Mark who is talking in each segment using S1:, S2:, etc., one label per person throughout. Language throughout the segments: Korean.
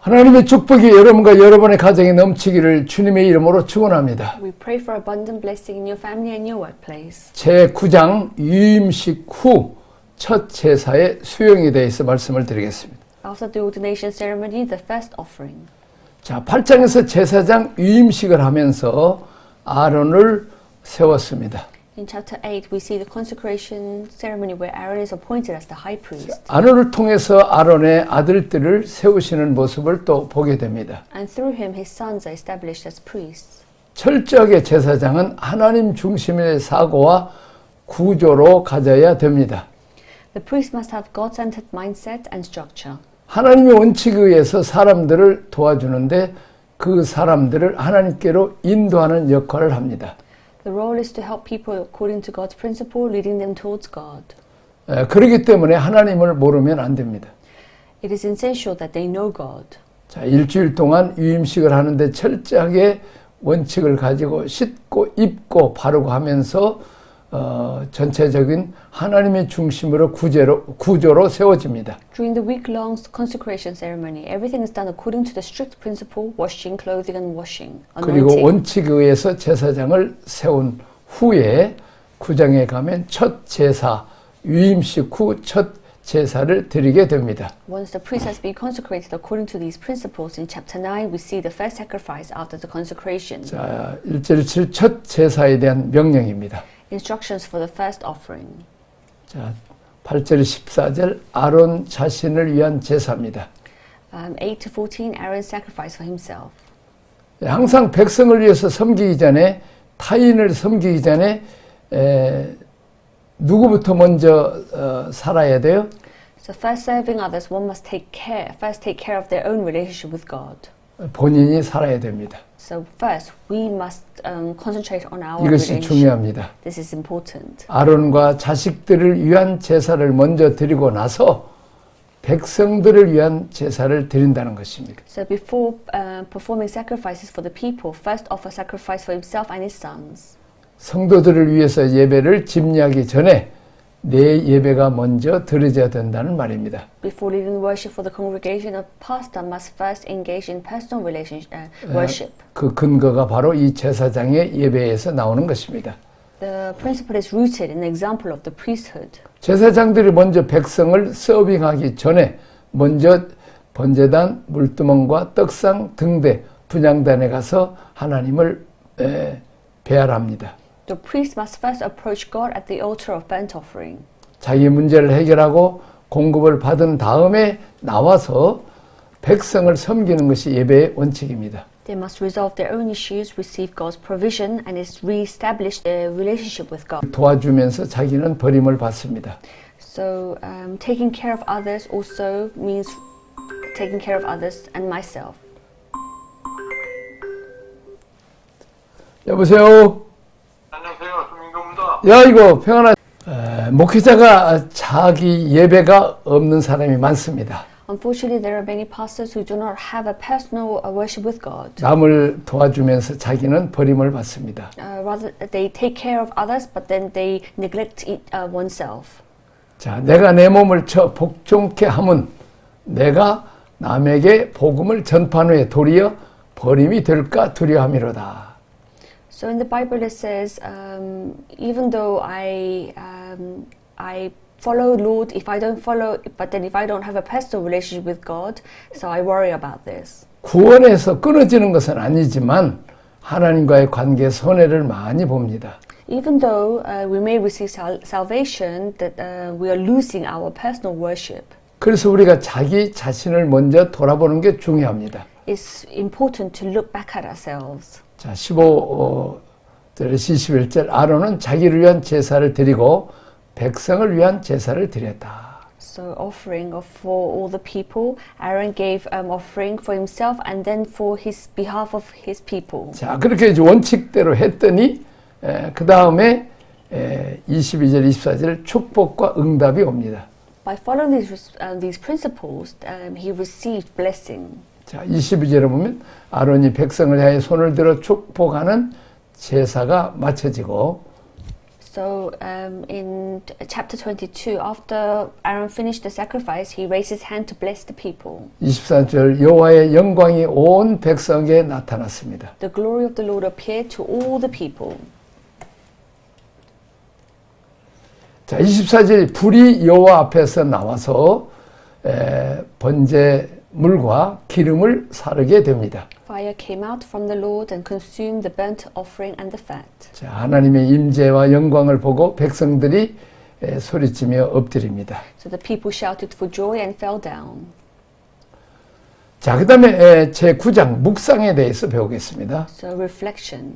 S1: 하나님의 축복이 여러분과 여러분의 가정에 넘치기를 주님의 이름으로 축원합니다.
S2: We pray for abundant blessing in your family and your workplace.
S1: 제 9장 유임식 후 첫 제사의 수용에 대해서 말씀을 드리겠습니다.
S2: After the ordination ceremony, the first offering.
S1: 자, 8장에서 제사장 유임식을 하면서 아론을 세웠습니다.
S2: In chapter 8, we see the consecration ceremony where Aaron is appointed as the high priest.
S1: 아론을 통해서 아론의 아들들을 세우시는 모습을 또 보게 됩니다.
S2: And through him, his sons are established as priests.
S1: 철저하게 제사장은 하나님 중심의 사고와 구조로 가져야 됩니다.
S2: The priest must have God-centered mindset and structure.
S1: 하나님의 원칙에 의해서 사람들을 도와주는데 그 사람들을 하나님께로 인도하는 역할을 합니다.
S2: The role is to help people according to God's principle, leading them towards God.
S1: 에, 그렇기 때문에 하나님을 모르면 안 됩니다.
S2: It is essential that they know God.
S1: 자, 일주일 동안 유임식을 하는데 철저하게 원칙을 가지고 씻고 입고 바르고 하면서 어, 전체적인 하나님의 중심으로 구제로, 구조로 세워집니다.
S2: During the week-long consecration ceremony, everything is done according to the strict principle, washing, clothing and washing,
S1: 그리고
S2: anointing.
S1: 원칙에 의해서 제사장을 세운 후에 구장에 가면 첫 제사, 유임식 후 첫 제사를 드리게 됩니다.
S2: Once the priest has been consecrated according to these principles, in chapter 9 we see the first sacrifice after the consecration.
S1: 자, 1절 7첫 제사에 대한 명령입니다.
S2: Instructions for the first offering.
S1: 자, 8절 14절 아론 자신을 위한 제사입니다.
S2: Um, 8 to 14, Aaron's sacrifice for himself.
S1: 항상 백성을 위해서 섬기기 전에 타인을 섬기기 전에 에, 누구부터 먼저 어, 살아야 돼요?
S2: So first serving others, one must take care, first take care of their own relationship with God.
S1: 본인이 살아야 됩니다.
S2: So first, we must um, concentrate on our
S1: 이것이
S2: relationship.
S1: 중요합니다.
S2: This is important.
S1: 아론과 자식들을 위한 제사를 먼저 드리고 나서 백성들을 위한 제사를 드린다는 것입니다.
S2: So before uh, performing sacrifices for the people, first offer sacrifice for himself and his sons.
S1: 성도들을 위해서 예배를 집례하기 전에 내 예배가 먼저 드려져야 된다는 말입니다.
S2: Before leading worship for the congregation, a pastor must first engage in personal relationship, uh, worship.
S1: 그 근거가 바로 이 제사장의 예배에서 나오는 것입니다.
S2: The principle is rooted in the example of the priesthood.
S1: 제사장들이 먼저 백성을 서빙하기 전에 먼저 번제단, 물두멍과 떡상 등대 분양단에 가서 하나님을 에, 배알합니다.
S2: The priest must first approach God at the altar of burnt offering.
S1: 자기 문제를 해결하고 공급을 받은 다음에 나와서 백성을 섬기는 것이 예배의 원칙입니다.
S2: They must resolve their own issues, receive God's provision, and is re-establish their relationship with God.
S1: 도와주면서 자기는 버림을 받습니다.
S2: So um, taking care of others also means taking care of others and myself.
S1: 여보세요? 야 이거 평안하 에, 목회자가 자기 예배가 없는 사람이 많습니다.
S2: Unfortunately, there are many pastors who do not have a personal uh, worship with God.
S1: 남을 도와주면서 자기는 버림을 받습니다.
S2: Uh, rather, they take care of others, but then they neglect it, uh, oneself.
S1: 자, 내가 내 몸을 쳐 복종케 함은 내가 남에게 복음을 전파한 후에 도리어 버림이 될까 두려함이로다.
S2: So in the Bible it says, um, even though I um, I follow Lord, if I don't follow, but then if I don't have a personal relationship with God, so I worry about this.
S1: 구원에서 끊어지는 것은 아니지만 하나님과의 관계에 손해를 많이 봅니다.
S2: Even though uh, we may receive sal- salvation, that uh, we are losing our personal worship.
S1: 그래서 우리가 자기 자신을 먼저 돌아보는 게 중요합니다.
S2: It's important to look back at ourselves.
S1: 자, 15절, 21절 아론은 자기를 위한 제사를 드리고 백성을 위한 제사를 드렸다.
S2: So offering of for all the people, Aaron gave um, offering for himself and then for his behalf of his people.
S1: 자, 그렇게 이제 원칙대로 했더니 그 다음에 22절, 24절 축복과 응답이 옵니다.
S2: By following these uh, these principles, um, he received blessing.
S1: 자, 22절에 보면 아론이 백성을 향해 손을 들어 축복하는 제사가 마쳐지고
S2: So um, in chapter 22, after Aaron finished the sacrifice, he raised his hand to bless the people.
S1: 23절 여호와의 영광이 온 백성에게 나타났습니다.
S2: The glory of the Lord appeared to all the people.
S1: 자, 24절 불이 여호와 앞에서 나와서 에, 번제 물과 기름을 사르게 됩니다.
S2: Fire came out from the Lord and consumed the burnt offering and the fat.
S1: 자, 하나님의 임재와 영광을 보고 백성들이 에, 소리치며 엎드립니다.
S2: So the people shouted for joy and fell down.
S1: 자, 그다음에 제 9장 묵상에 대해서 배우겠습니다.
S2: So reflection.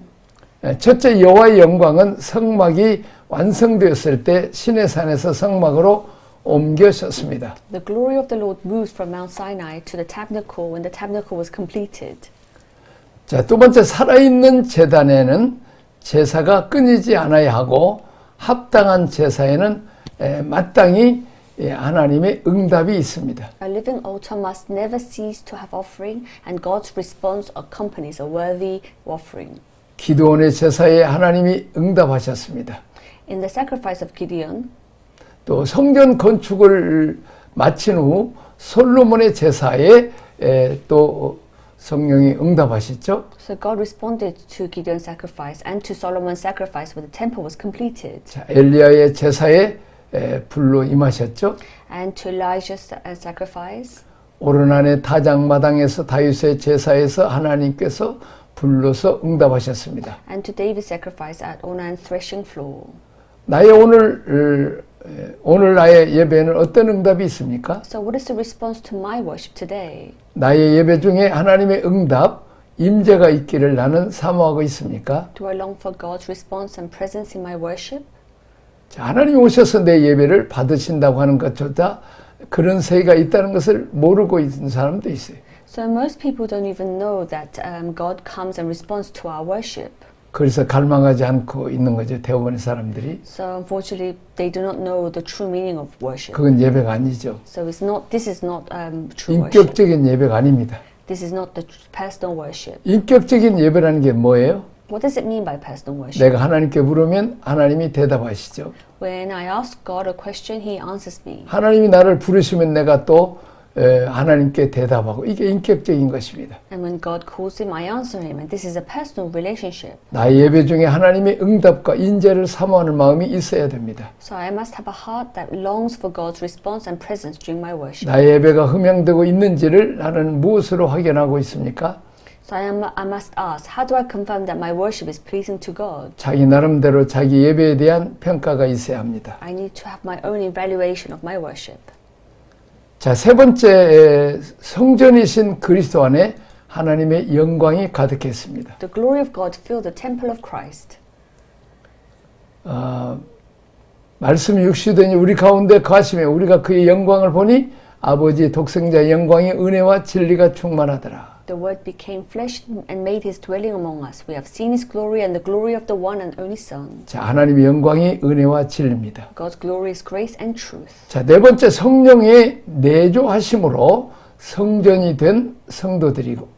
S1: 에, 첫째 여호와의 영광은 성막이 완성되었을 때 시내 산에서 성막으로 옮겨졌습니다.
S2: The glory of the Lord moved from Mount Sinai to the tabernacle when the tabernacle was completed.
S1: 자, 두 번째 살아있는 제단에는 제사가 끊이지 않아야 하고 합당한 제사에는 에, 마땅히 예, 하나님의 응답이 있습니다.
S2: A living altar must never cease to have offering, and God's response accompanies a worthy offering.
S1: 기도원의 제사에 하나님이 응답하셨습니다.
S2: In the sacrifice of Gideon,
S1: 또 성전 건축을 마친 후 솔로몬의 제사에 에, 또 성령이 응답하셨죠.
S2: so God responded to Gideon's sacrifice and to Solomon's sacrifice when the temple was completed,
S1: 자, 엘리야의 제사에 에, 불로 임하셨죠.
S2: and to Elijah's sa- uh, sacrifice.
S1: 오르난의 타작 마당에서 다윗의 제사에서 하나님께서 불러서 응답하셨습니다.
S2: and to David's sacrifice at Onan threshing floor.
S1: 나의 오늘 에, 오늘 나의 예배는 어떤 응답이 있습니까?
S2: So, what is the response to my worship today?
S1: 나의 예배 중에 하나님의 응답, 임재가 있기를 나는 사모하고 있습니까?
S2: Do I long for God's response and presence in my worship?
S1: 자, 하나님 오셔서 내 예배를 받으신다고 하는 것조차 그런 세계가 있다는 것을 모르고 있는 사람도 있어요.
S2: So, most people don't even know that um, God comes and responds to our worship.
S1: 그래서 갈망하지 않고 있는 거죠. 대부분의 사람들이.
S2: So, unfortunately, they do not know the true meaning of worship.
S1: 그건 예배가 아니죠.
S2: So, it's not, this is not um, true worship.
S1: 인격적인 예배가 아닙니다.
S2: This is not the personal worship.
S1: 인격적인 예배라는 게 뭐예요?
S2: What does it mean by personal worship?
S1: 내가 하나님께 물으면 하나님이 대답하시죠.
S2: When I ask God a question, He answers me.
S1: 하나님이 나를 부르시면 내가 또 에, 하나님께 대답하고 이게 인격적인 것입니다.
S2: And when God calls Him, I answer Him. And this is a personal relationship.
S1: 나의 예배 중에 하나님의 응답과 인재를 사모하는 마음이 있어야 됩니다.
S2: So I must have a heart that longs for God's response and presence during my worship.
S1: 나의 예배가 흠양되고 있는지를 나는 무엇으로 확인하고 있습니까?
S2: So I, am, I must ask, how do I confirm that my worship is pleasing to God?
S1: 자기 나름대로 자기 예배에 대한 평가가 있어야 합니다.
S2: I need to have my own evaluation of my worship.
S1: 자, 세 번째 에, 성전이신 그리스도 안에 하나님의 영광이 가득했습니다.
S2: The glory of God filled the temple of Christ.
S1: 어, 말씀이 육시되니 우리 가운데 거하시며 우리가 그의 영광을 보니 아버지 독생자의 영광이 은혜와 진리가 충만하더라.
S2: The Word became flesh and made His dwelling among us. We have seen His glory and the glory of the one and only Son.
S1: 자, 하나님의 영광이 은혜와 진리입니다.
S2: God's glory is grace and truth.
S1: 자, 네 번째 성령의 내조하심으로 성전이 된 성도들이고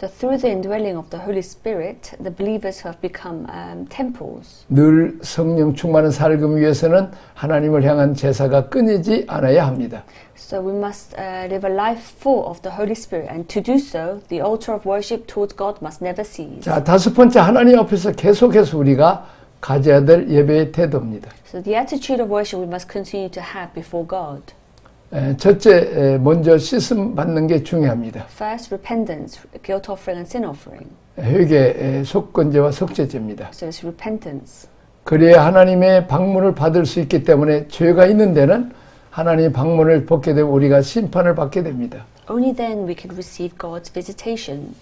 S2: So through the indwelling of the Holy Spirit, the believers have become um, temples.
S1: 늘 성령 충만한 살금 위해서는 하나님을 향한 제사가 끊이지 않아야 합니다.
S2: So we must uh, live a life full of the Holy Spirit, and to do so, the altar of worship towards God must never cease.
S1: 자, 다섯 번째 하나님 앞에서 계속해서 우리가 가져야 될 예배의 태도입니다.
S2: So the attitude of worship we must continue to have before God.
S1: 에, 첫째, 에, 먼저 씻음 받는 게 중요합니다.
S2: First, repentance, guilt offering, and sin offering.
S1: 회개, 에, 속건제와 속죄제입니다.
S2: So it's repentance.
S1: 그래야 하나님의 방문을 받을 수 있기 때문에 죄가 있는 데는 하나님의 방문을 받게 되면 우리가 심판을 받게 됩니다.
S2: Only then we can receive God's visitation.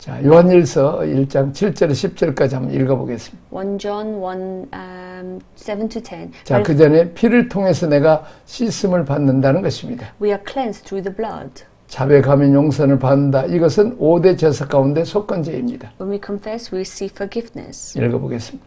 S1: 자, 요한일서 1장 7절 10절까지 한번 읽어보겠습니다.
S2: 1 John 1 um, 7 to 10.
S1: 자, 그 전에 피를 통해서 내가 씻음을 받는다는 것입니다.
S2: we are cleansed through the blood.
S1: 자백 하면 용서를 받는다. 이것은 5대 제사 가운데 속건제입니다.
S2: When we confess, we receive forgiveness.
S1: 읽어보겠습니다.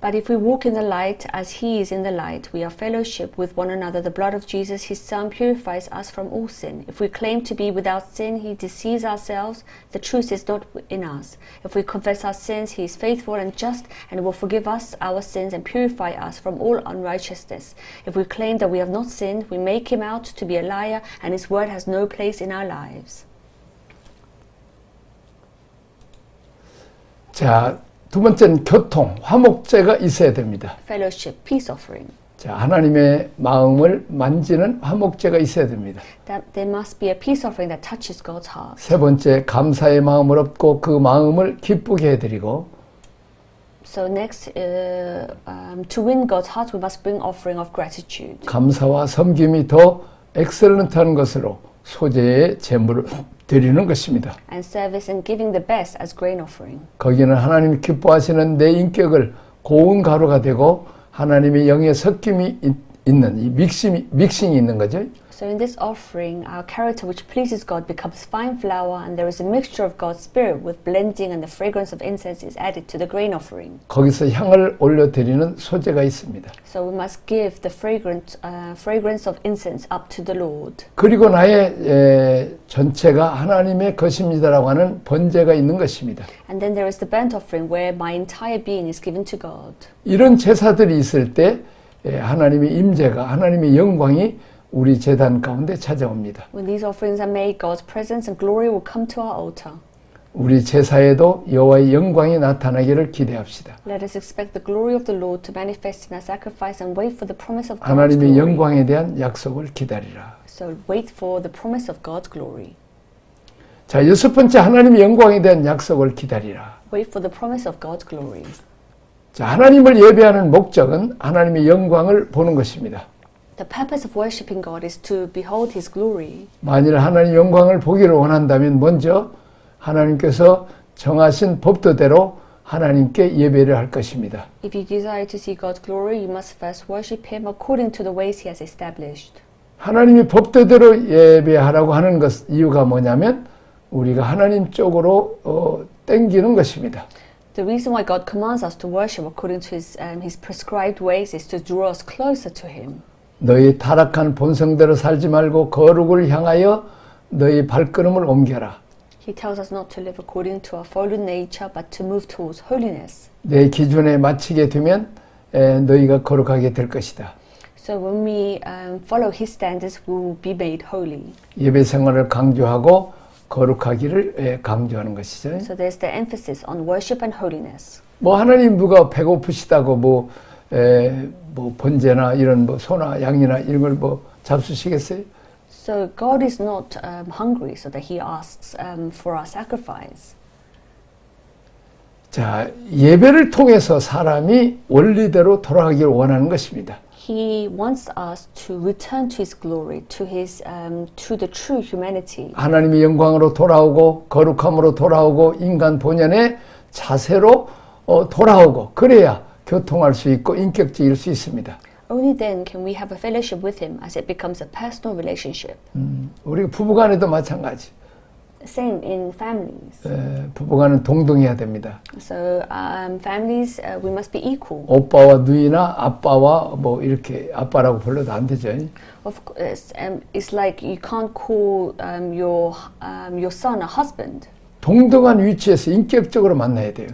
S2: But if we walk in the light as he is in the light, we are fellowship with one another. The blood of Jesus, his son, purifies us from all sin. If we claim to be without sin, he deceives ourselves. The truth is not in us. If we confess our sins, he is faithful and just and will forgive us our sins and purify us from all unrighteousness. If we claim that we have not sinned, we make him out to be a liar, and his word has no place in our lives.
S1: 자, 두 번째는 교통, 화목제가 있어야 됩니다.
S2: Fellowship, peace offering.
S1: 자, 하나님의 마음을 만지는 화목제가 있어야 됩니다.
S2: That there must be a peace offering that touches God's heart.
S1: 세 번째, 감사의 마음을 얻고 그 마음을 기쁘게 해드리고
S2: So next, uh, um, to win God's heart, we must bring offering of gratitude.
S1: 감사와 섬김이 더 엑셀런트한 것으로 소재의 제물을 드리는 것입니다.
S2: and service and giving the best as grain offering.
S1: 거기는 하나님이 기뻐하시는 내 인격을 고운 가루가 되고 하나님의 영의 섞임이 있- 있는 이 믹싱이, 믹싱이 있는 거죠.
S2: So in this offering, our character which pleases God becomes fine flour, and there is a mixture of God's spirit with blending, and the fragrance of incense is added to the grain offering.
S1: 거기서 향을 올려드리는 소재가 있습니다.
S2: So we must give the fragrant uh, fragrance of incense up to the Lord.
S1: 그리고 나의 에, 전체가 하나님의 것입니다라고 하는 번제가 있는 것입니다.
S2: And then there is the burnt offering where my entire being is given to God.
S1: 이런 제사들이 있을 때 에, 하나님의 임재가 하나님의 영광이 우리 제단 가운데 찾아옵니다.
S2: When these offerings are made, God's presence and glory will come to our altar.
S1: 우리 제사에도 여호와의 영광이 나타나기를 기대합시다.
S2: Let us expect the glory of the Lord to manifest in our sacrifice and wait for the promise of God's
S1: 하나님의
S2: glory.
S1: 영광에 대한 약속을 기다리라.
S2: So wait for the promise of God's glory.
S1: 자, 여섯 번째 하나님의 영광에 대한 약속을 기다리라.
S2: Wait for the promise of God's glory.
S1: 자, 하나님을 예배하는 목적은 하나님의 영광을 보는 것입니다.
S2: The purpose of worshiping God is to behold His glory.
S1: 만일 하나님 영광을 보기를 원한다면 먼저 하나님께서 정하신 법도대로 하나님께 예배를 할 것입니다.
S2: If you desire to see God's glory, you must first worship Him according to the ways He has established.
S1: 하나님이 법도대로 예배하라고 하는 것 이유가 뭐냐면 우리가 하나님 쪽으로 어, 땡기는 것입니다.
S2: The reason why God commands us to worship according to His, um, his prescribed ways is to draw us closer to Him.
S1: 너희 타락한 본성대로 살지 말고 거룩을 향하여 너희 발걸음을 옮겨라.
S2: He tells us not to live according to our fallen nature, but to move towards holiness.
S1: 내 기준에 맞추게 되면 에, 너희가 거룩하게 될 것이다.
S2: So when we um, follow His standards, we will be made holy.
S1: 예배 생활을 강조하고 거룩하기를 에, 강조하는 것이죠.
S2: So there's the emphasis on worship and holiness.
S1: 뭐 하나님 누가 배고프시다고 뭐, 에, 뭐 번제나 이런 뭐 소나 양이나 이런 걸 뭐 잡수시겠어요?
S2: So God is not um, hungry, so that He asks um, for our sacrifice.
S1: 자, 예배를 통해서 사람이 원리대로 돌아가기를 원하는 것입니다.
S2: He wants us to return to His glory, to His um, to the true humanity.
S1: 하나님의 영광으로 돌아오고 거룩함으로 돌아오고 인간 본연의 자세로 어, 돌아오고 그래야 교통할 수 있고 인격적일 수 있습니다.
S2: Only then can we have a fellowship with Him, as it becomes a personal relationship.
S1: 우리 부부간에도 마찬가지.
S2: Same in families.
S1: 에, 부부간은 동등해야 됩니다.
S2: So um, families, uh, we must be equal.
S1: 오빠와 누이나 아빠와 뭐 이렇게 아빠라고 불러도 안 되죠.
S2: Of course, um, it's like you can't call um, your um, your son a husband.
S1: 동등한 위치에서 인격적으로 만나야 돼요.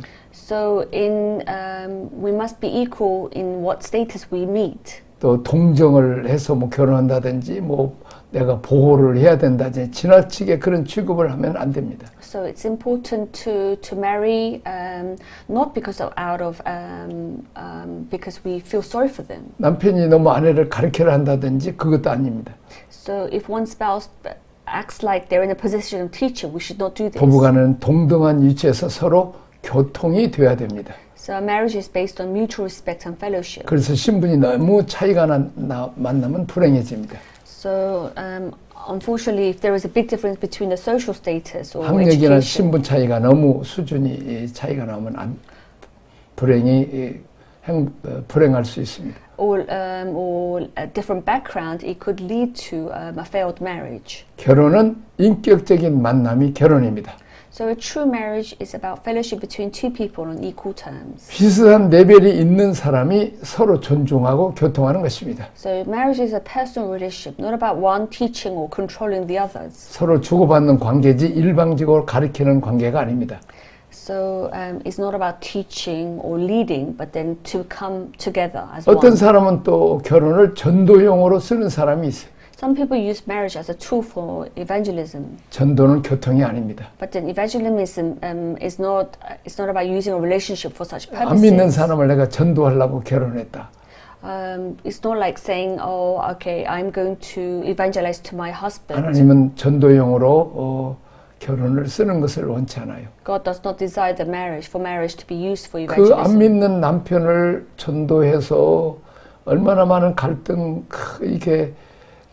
S2: So in um, we must be equal in what status we meet.
S1: 또 동정을 해서 뭐 결혼한다든지 뭐 내가 보호를 해야 된다든지 지나치게 그런 취급을 하면 안 됩니다.
S2: So it's important to to marry um, not because of out of um, um, because we feel sorry for them.
S1: 남편이 너무 아내를 가르쳐야 한다든지 그것도 아닙니다.
S2: So if one spouse acts like they're in a position of teacher, we should not do this.
S1: 부부간은 동등한 위치에서 서로 교통이 돼야 됩니다.
S2: So marriage is based on mutual respect and fellowship.
S1: 그래서 신분이 너무 차이가 나, 나- 만나면 불행해집니다.
S2: So um, unfortunately, if there is a big difference between the social status or
S1: 학력이나
S2: education,
S1: 신분 차이가 너무 수준이 이, 차이가 나면 안, 불행이 이, 행, 어, 불행할 수 있습니다.
S2: or um, or a different background, it could lead to um, a failed marriage.
S1: 결혼은 인격적인 만남이 결혼입니다.
S2: So a true marriage is about fellowship between two people on equal terms.
S1: 비슷한 레벨이 있는 사람이 서로 존중하고 교통하는 것입니다.
S2: So marriage is a personal relationship, not about one teaching or controlling the others.
S1: 서로 주고받는 관계지 일방적으로 가리키는 관계가 아닙니다.
S2: So um, it's not about teaching or leading, but then to come together as
S1: 어떤
S2: one.
S1: 사람은 또 결혼을 전도용으로 쓰는 사람이 있어요.
S2: Some people use marriage as a tool for evangelism,
S1: 전도는 교통이 아닙니다.
S2: but then evangelism um, is not it's not about using a relationship for such
S1: 안 믿는
S2: purposes.
S1: 사람을 내가 전도하려고 결혼했다.
S2: Um, it's not like saying, "Oh, okay, I'm going to evangelize to my husband."
S1: 하나님은 전도용으로 어, 결혼을 쓰는 것을 원치 않아요.
S2: God does not desire the marriage for marriage to be used for
S1: 그안
S2: evangelism.
S1: 믿는 남편을 전도해서 얼마나 많은 갈등 크- 이게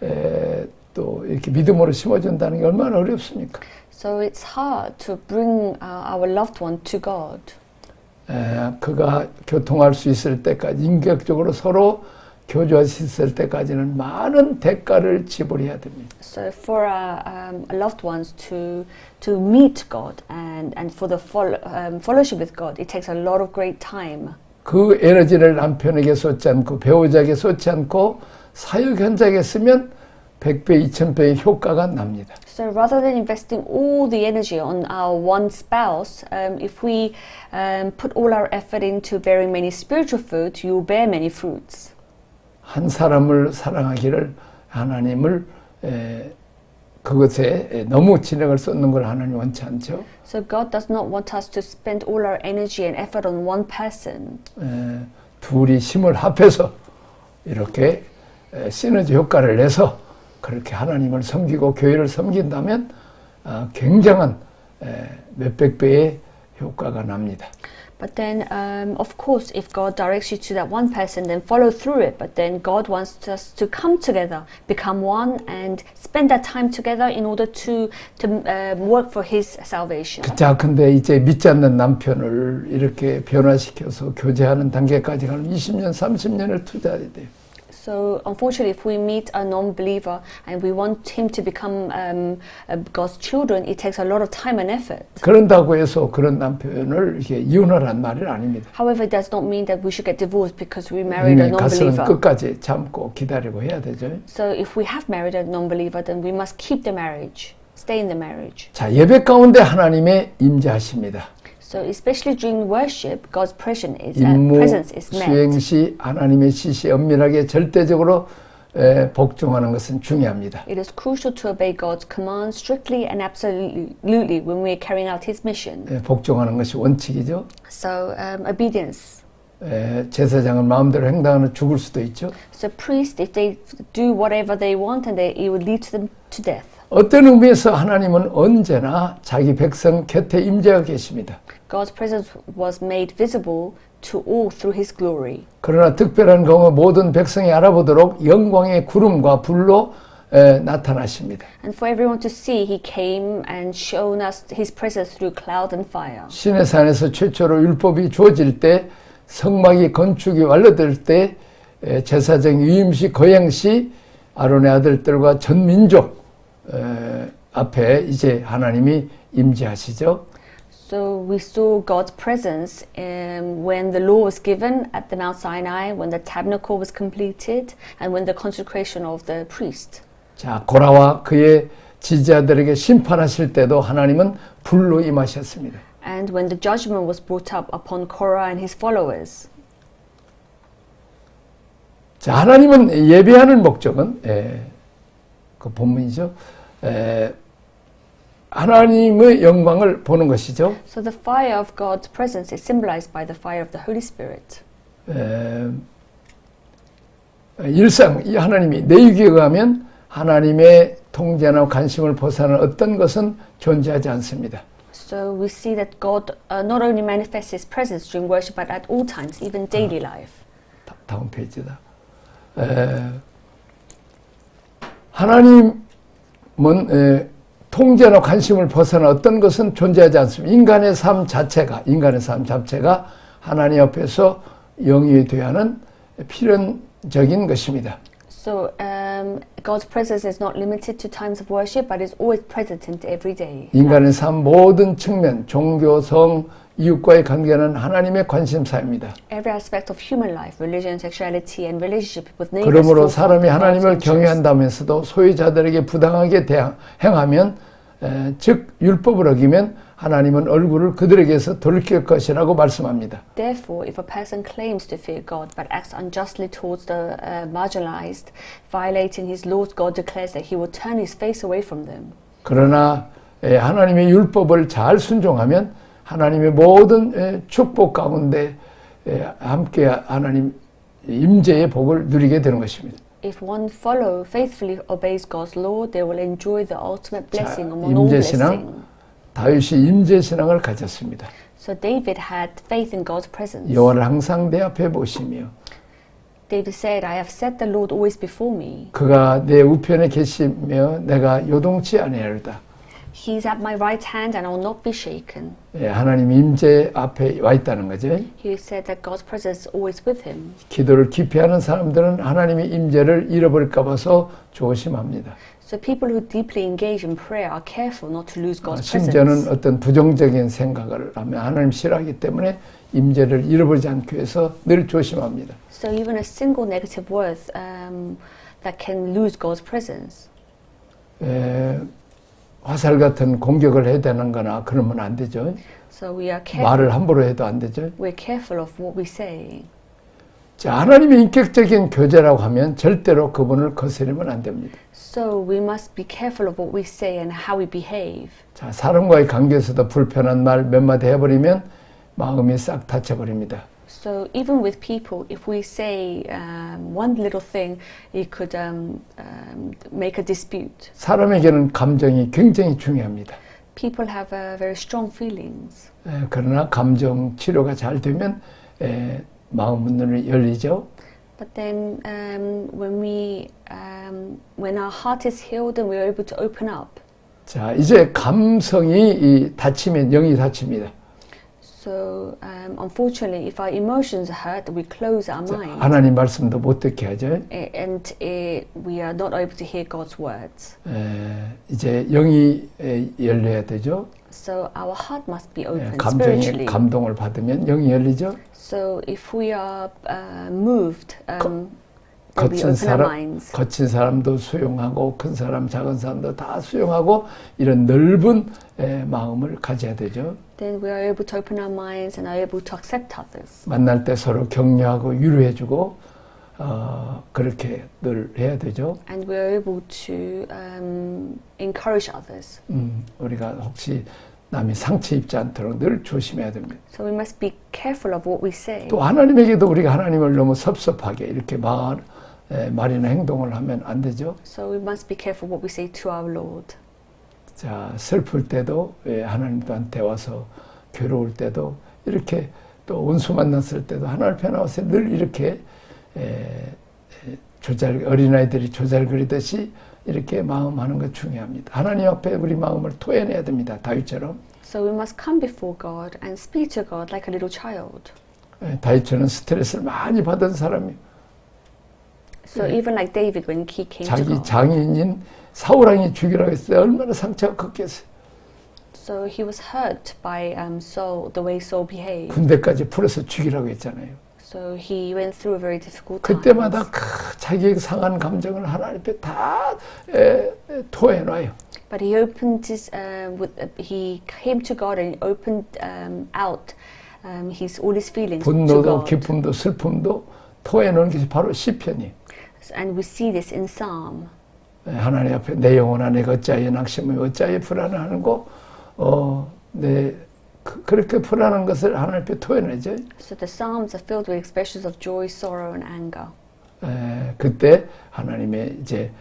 S1: 에, 또 이렇게 믿음으로 심어준다는 게 얼마나 어렵습니까?
S2: So it's hard to bring uh, our loved one to God.
S1: 에, 그가 교통할 수 있을 때까지 인격적으로 서로 교조할 수 있을 때까지는 많은 대가를 지불해야 됩니다.
S2: So for our, um, loved ones to to meet God and and for the follow, um, fellowship with God, it takes a lot of great time.
S1: 그 에너지를 남편에게 쏟지 않고 배우자에게 쏟지 않고 사역 현장에 쓰면 100배, 2000배의 효과가 납니다.
S2: So rather than investing all the energy on our one spouse, um, if we um, put all our effort into bearing many spiritual fruits, you will bear many fruits.
S1: 한 사람을 사랑하기를 하나님을 에, 그것에 에, 너무 진행을 쏟는 걸 하나님 원치 않죠.
S2: So God does not want us to spend all our energy and effort on one person.
S1: 에, 둘이 힘을 합해서 이렇게 에, 시너지 효과를 내서 그렇게 하나님을 섬기고 교회를 섬긴다면 아, 굉장한 에, 몇백 배의 효과가 납니다.
S2: But then, um, of course, if God directs you to that one person, then follow through it. But then God wants us to come together, become one, and spend that time together in order to to um, work for His salvation.
S1: 자, 근데 이제 믿지 않는 남편을 이렇게 변화시켜서 교제하는 단계까지 가면 20년, 30년을 투자해야 돼요.
S2: So, unfortunately, if we meet a non-believer and we want him to become um, uh, God's children, it takes a lot of time and effort.
S1: 그런다고 해서 그런 남편을 이렇게 이혼하란 말은 아닙니다.
S2: However, it does not mean that we should get divorced because we married a
S1: 우리는 가서는
S2: non-believer.
S1: 끝까지 참고 기다리고 해야 되죠.
S2: So, if we have married a non-believer, then we must keep the marriage, stay in the marriage.
S1: 자, 예배 가운데 하나님의 임재하십니다.
S2: So especially during worship, God's presence is, uh,
S1: 임무
S2: presence is met.
S1: 수행 시 하나님의 지시에 엄밀하게 절대적으로 에, 복종하는 것은 중요합니다.
S2: It is crucial to obey God's commands strictly and absolutely when we are carrying out His mission.
S1: 에, 복종하는 것이 원칙이죠.
S2: So um, obedience.
S1: 에, 제사장은 마음대로 행동하는 죽을 수도 있죠.
S2: So priests, if they do whatever they want, and they, it will lead to them to death.
S1: 어떤 의미에서 하나님은 언제나 자기 백성 곁에 임재하고 계십니다.
S2: God's presence was made visible to all through His glory.
S1: 그러나 특별한 경우 모든 백성이 알아보도록 영광의 구름과 불로 에, 나타나십니다.
S2: And for everyone to see, He came and shown us His presence through cloud and fire.
S1: 신의 산에서 최초로 율법이 주어질 때 성막이 건축이 완료될 때 에, 제사장 위임 시 거행시 아론의 아들들과 전 민족 에, 앞에 이제 하나님이 임재하시죠.
S2: So we saw God's presence um, when the law was given at the Mount Sinai, when the tabernacle was completed, and when the consecration of the priest.
S1: 자 고라와 그의 지지자들에게 심판하실 때도 하나님은 불로 임하셨습니다.
S2: And when the judgment was brought up upon Korah and his followers.
S1: 자 하나님은 예배하는 목적은 에, 그 본문이죠. 에, 하나님의 영광을 보는 것이죠.
S2: So the fire of God's presence is symbolized by the fire of the Holy Spirit.
S1: 에, 일상 이 하나님이 내유기에 의하면 하나님의 통제나 관심을 벗어나는 어떤 것은 존재하지 않습니다.
S2: So we see that God uh, not only manifests his presence during worship, but at all times, even daily life.
S1: 다, 다음 페이지다. 에, 하나님은 에, 통제나 관심을 벗어나 어떤 것은 존재하지 않습니다. 인간의 삶 자체가 인간의 삶 자체가 하나님 앞에서 영위되어야 하는 필연적인 것입니다.
S2: So um, God's presence is not limited to times of worship, but is always present every day.
S1: 인간의 삶 모든 측면, 종교, 성, 이웃과의 관계는 하나님의 관심사입니다.
S2: Every aspect of human life, religion, sexuality, and relationship with neighbors.
S1: 그러므로 사람이 하나님을. 경외한다면서도 소유자들에게 부당하게 대항, 행하면 에, 즉 율법을 어기면 하나님은 얼굴을 그들에게서 돌릴 것이라고 말씀합니다.
S2: Therefore, if a person claims to fear God but acts unjustly towards the uh, marginalized, violating his laws, God declares that he will turn his face away from them.
S1: 그러나 에, 하나님의 율법을 잘 순종하면 하나님의 모든 에, 축복 가운데 에, 함께 하나님 임재의 복을 누리게 되는 것입니다.
S2: If one follow faithfully obeys God's law, they will enjoy the ultimate
S1: 자,
S2: blessing among all
S1: 임재 신앙.
S2: blessing.
S1: 다윗이 임재 신앙을 가졌습니다.
S2: So David had faith in God's presence.
S1: 여호와를 항상 내 앞에 모시며
S2: David said, "I have set the Lord always before me.
S1: 그가 내 우편에 계시며 내가 요동치 아니하리다.
S2: He is at my right hand, and I will not be shaken."
S1: 예, 하나님 임재 앞에 와 있다는 거죠.
S2: He said that God's presence is always with him.
S1: 기도를 깊이 하는 사람들은 하나님의 임재를 잃어버릴까 봐서 조심합니다.
S2: So people who deeply engage in prayer are careful not to lose God's
S1: 심지어는
S2: presence.
S1: 어떤 부정적인 생각을 하면 하나님 싫어하기 때문에 임재를 잃어버리지 않기 위해서 늘 조심합니다.
S2: So even a single negative word um, that can lose God's presence.
S1: 에, 화살 같은 공격을 해야 되는 거나 그러면 안 되죠.
S2: So we are careful.
S1: 말을 함부로 해도 안 되죠.
S2: We're careful of what we say.
S1: 자, 하나님의 인격적인 교제라고 하면 절대로 그분을 거스르면 안 됩니다.
S2: So we must be careful of what we say and how we behave.
S1: 자, 사람과의 관계에서도 불편한 말 몇 마디 해버리면 마음이 싹 다쳐버립니다.
S2: So even with people, if we say um, one little thing, it could um, um, make a dispute.
S1: 사람에게는 감정이 굉장히 중요합니다.
S2: People have uh, very strong feelings.
S1: 에, 그러나 감정 치료가 잘 되면 에, 마음 문을 열리죠.
S2: But then, um, when we, um, when our heart is healed and we're able to open up,
S1: 자, 이제 감성이 이 다치면 영이 다칩니다.
S2: So um, unfortunately, if our emotions hurt, we close our
S1: 자,
S2: mind,
S1: 하나님 말씀도 못 듣게 하죠.
S2: A- and uh, we are not able to hear God's words.
S1: 에, 이제 영이 에, 열려야 되죠.
S2: So our heart must be
S1: 에,
S2: open
S1: 감정이
S2: spiritually.
S1: 감동을 받으면 영이 열리죠.
S2: So if we are uh, moved, um, then we
S1: 거친
S2: open our
S1: 사람,
S2: minds.
S1: 거친 사람도 수용하고 큰 사람, 작은 사람도 다 수용하고 이런 넓은 에, 마음을 가져야 되죠.
S2: Then we are able to open our minds and are able to accept others.
S1: 만날 때 서로 격려하고 위로해주고 어, 그렇게 늘 해야 되죠.
S2: And we are able to um, encourage others.
S1: 음, 우리가 혹시 남이 상처 입지 않도록 늘 조심해야 됩니다.
S2: So we must be careful of what we say.
S1: 또 하나님에게도 우리가 하나님을 너무 섭섭하게 이렇게 말, 에, 말이나 행동을 하면 안 되죠.
S2: So we must be careful what we say to our Lord.
S1: 자, 슬플 때도 예, 하나님한테 와서 괴로울 때도 이렇게 또 원수 만났을 때도 하나님 편에 와서 늘 이렇게 조잘 어린아이들이 조잘거리듯이 이렇게 마음 하는 것 중요합니다. 하나님 앞에 우리 마음을 토해내야 됩니다. 다윗처럼
S2: So we must come before God and speak to God like a little child.
S1: 에, 다윗처럼 스트레스를 많이 받은 사람이
S2: So even like David when he came to
S1: 자기
S2: God.
S1: 장인인 사우랑이 죽이라고 했을 때 얼마나 상처가 컸겠어요.
S2: So he was hurt by um, Saul, the way Saul behaved.
S1: 군대까지 풀어서 죽이라고 했잖아요.
S2: So he went through a very difficult time.
S1: 그때마다 그 자기의 상한 감정을 하나님 앞에 다 에, 에, 토해놔요.
S2: But he opened his, uh, with, uh, he came to God and opened um, out um, his all his feelings to
S1: 분노도
S2: God.
S1: 기쁨도 슬픔도 토해놓은 것이 바로 시편이.
S2: And we see this in Psalm.
S1: 에, 하나님 앞에 내 영혼아 내가 어찌하여 낙심하며 어찌하여 불안해하는 거, 어, 내 그, 그렇게 불안한 것을 하나님 앞에 토해내죠.
S2: So the Psalms are filled with expressions of joy, sorrow, and anger.
S1: 에, 그때 하나님의 이제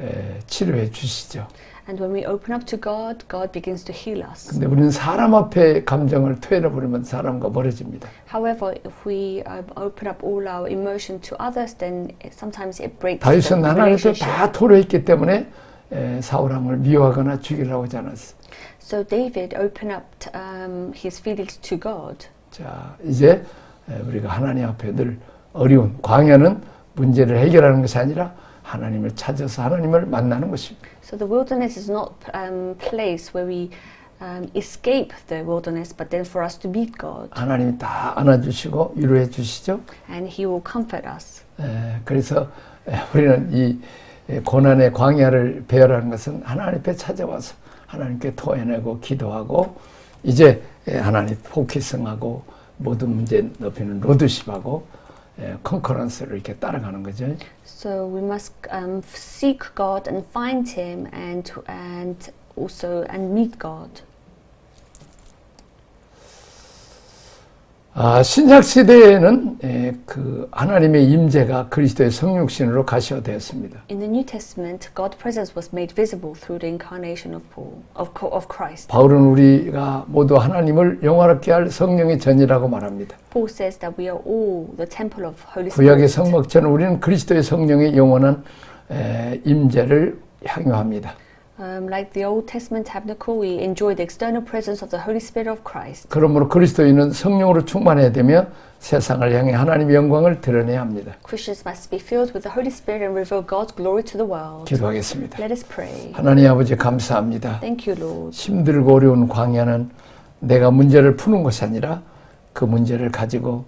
S1: 에, 치료해 주시죠.
S2: And when we open up to God, God begins to heal us.
S1: 근데 우리는 사람 앞에 감정을 토해내 버리면 사람과 멀어집니다.
S2: However, if we um, open up all our emotion to others, then sometimes it breaks
S1: 다윗은 하나님 앞에
S2: relationship.
S1: 다 토로했기 때문에 에, 사울 왕을 미워하거나 죽이려고 하지 않았어.
S2: So David opened up um, his feelings to God.
S1: 자, 이제 에, 우리가 하나님 앞에 늘 어려운 광야는 문제를 해결하는 것이 아니라 하나님을 찾아서 하나님을 만나는 것입니다.
S2: So the wilderness is not um, place where we um, escape the wilderness, but then for us to meet God,
S1: 하나님이 다 안아주시고 위로해 주시죠.
S2: and He will comfort us.
S1: 에, 그래서 에, 우리는 이 에, 고난의 광야를 배열하는 것은 하나님 앞에 찾아와서 하나님께 토해내고 기도하고 이제 에, 하나님 포기성하고 모든 문제 높이는 로드십하고 에, 컨커런스를 이렇게 따라가는 거죠.
S2: So we must um, seek God and find Him, and and also and meet God.
S1: 아, 신약 시대에는 에, 그 하나님의 임재가 그리스도의 성육신으로 가시화되었습니다.
S2: In the New Testament, God's presence was made visible through the incarnation of Paul, of, of Christ.
S1: 바울은 우리가 모두 하나님을 영화롭게 할 성령의 전이라고 말합니다.
S2: Paul says that we are all the temple of Holy
S1: 구약의
S2: Spirit.
S1: 성막처럼 우리는 그리스도의 성령의 영원한 에, 임재를 향유합니다.
S2: Um, like the Old Testament tabernacle, we enjoy the external presence of the Holy Spirit of Christ.
S1: 그러므로 그리스도인은 성령으로 충만해야 되며 세상을 향해 하나님의 영광을 드러내야 합니다.
S2: Christians must be filled with the Holy Spirit and reveal God's glory to the world.
S1: 기도하겠습니다.
S2: Let us pray.
S1: 하나님 아버지 감사합니다.
S2: Thank you, Lord.
S1: 힘들고 어려운 광야는 내가 문제를 푸는 것이 아니라 그 문제를 가지고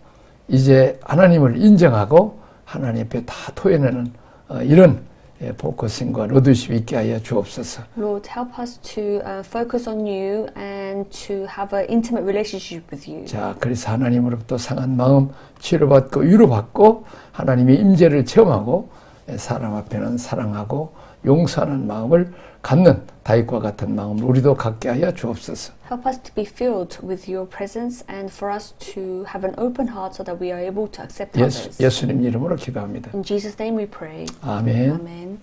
S1: 이제 하나님을 인정하고 하나님 앞에 다 토해내는 어, 이런 예, 포커싱과 로드십이 있게 하여 주옵소서.
S2: Lord, help us to uh, focus on you and to have an intimate relationship with you.
S1: 자, 그래서 하나님으로부터 상한 마음 치료받고 위로받고 하나님의 임재를 체험하고 예, 사람 앞에는 사랑하고 용서하는 마음을 갖는 다윗과 같은 마음을 우리도 갖게 하여 주옵소서.
S2: Help us to be filled with your presence and for us to have an open heart so that we are able to accept
S1: 예수,
S2: others.
S1: 예수님 이름으로 기도합니다.
S2: In Jesus' name we pray.
S1: 아멘.
S2: Amen.